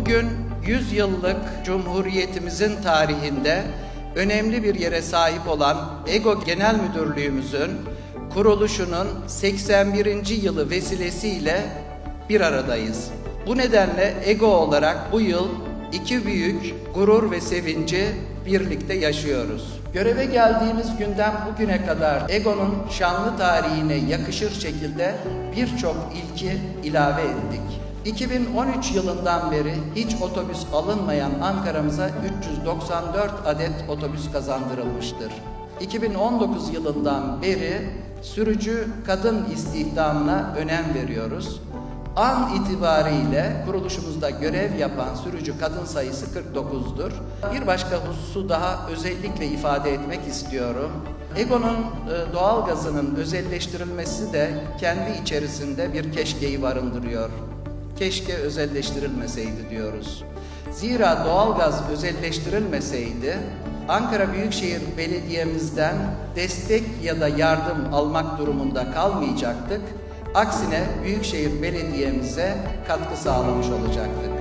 Bugün 100 yıllık Cumhuriyetimizin tarihinde önemli bir yere sahip olan EGO Genel Müdürlüğümüzün kuruluşunun 81. yılı vesilesiyle bir aradayız. Bu nedenle EGO olarak bu yıl iki büyük gurur ve sevinci birlikte yaşıyoruz. Göreve geldiğimiz günden bugüne kadar EGO'nun şanlı tarihine yakışır şekilde birçok ilki ilave ettik. 2013 yılından beri hiç otobüs alınmayan Ankara'mıza 394 adet otobüs kazandırılmıştır. 2019 yılından beri sürücü kadın istihdamına önem veriyoruz. An itibariyle kuruluşumuzda görev yapan sürücü kadın sayısı 49'dur. Bir başka hususu daha özellikle ifade etmek istiyorum. Ego'nun e, doğal gazının özelleştirilmesi de kendi içerisinde bir keşkeyi barındırıyor. Keşke özelleştirilmeseydi diyoruz. Zira doğalgaz özelleştirilmeseydi Ankara Büyükşehir Belediye'mizden destek ya da yardım almak durumunda kalmayacaktık. Aksine Büyükşehir Belediye'mize katkı sağlamış olacaktık.